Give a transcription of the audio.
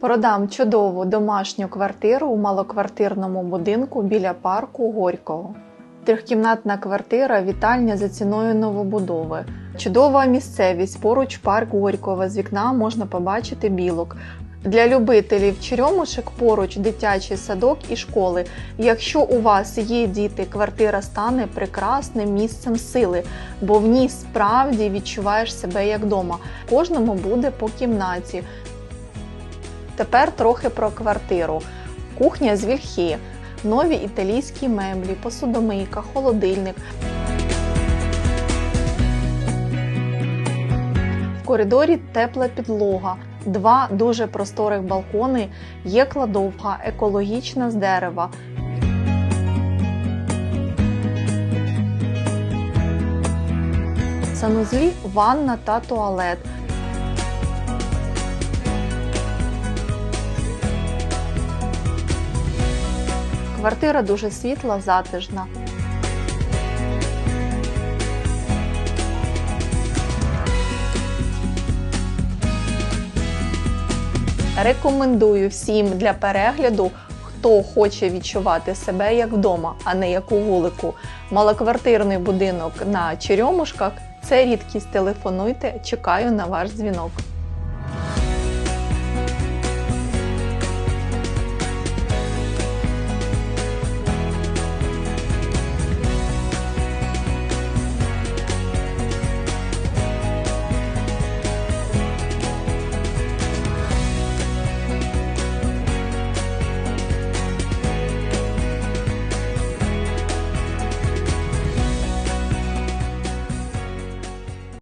Продам чудову домашню квартиру у малоквартирному будинку біля парку Горького. Трьохкімнатна квартира, вітальня за ціною новобудови. Чудова місцевість, поруч парк Горького. З вікна можна побачити білок. Для любителів черемушек поруч дитячий садок і школи. Якщо у вас є діти, квартира стане прекрасним місцем сили, бо в ній справді відчуваєш себе як вдома. Кожному буде по кімнаті. Тепер трохи про квартиру. Кухня з вільхи, нові італійські меблі, посудомийка, холодильник. В коридорі тепла підлога, два дуже просторих балкони, є кладовка, екологічна з дерева. Санузлі ванна та туалет. Квартира дуже світла, затишна. Рекомендую всім для перегляду, хто хоче відчувати себе як вдома, а не як у вулику. Малоквартирний будинок на Черемушках це рідкість. Телефонуйте, чекаю на ваш дзвінок.